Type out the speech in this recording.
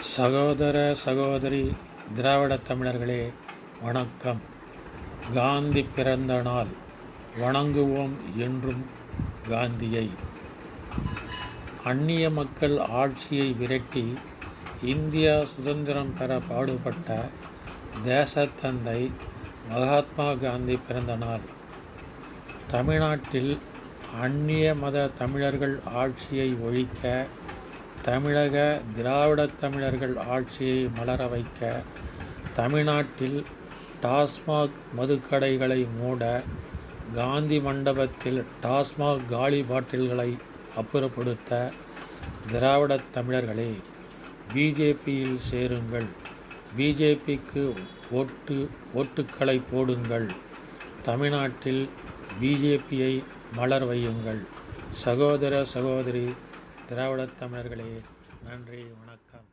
சகோதர சகோதரி திராவிடத் தமிழர்களே வணக்கம். காந்தி பிறந்த நாள் வணங்குவோம் என்றும் காந்தியை. அந்நிய மக்கள் ஆட்சியை விரட்டி இந்தியா சுதந்திரம் பெற பாடுபட்ட தேசத்தந்தை மகாத்மா காந்தி பிறந்த நாள். தமிழ்நாட்டில் அந்நிய மத தமிழர்கள் ஆட்சியை ஒழிக்க தமிழக திராவிடத் தமிழர்கள் ஆட்சியை மலர வைக்க தமிழ்நாட்டில் டாஸ்மாக் மதுக்கடைகளை மூட காந்தி மண்டபத்தில் டாஸ்மாக் காலி பாட்டில்களை அப்புறப்படுத்த திராவிடத் தமிழர்களே பிஜேபியில் சேருங்கள். பிஜேபிக்கு ஓட்டு ஓட்டுக்களை போடுங்கள். தமிழ்நாட்டில் பிஜேபியை மலர் வையுங்கள். சகோதர சகோதரி திராவிடத் தமிழர்களே நன்றி வணக்கம்.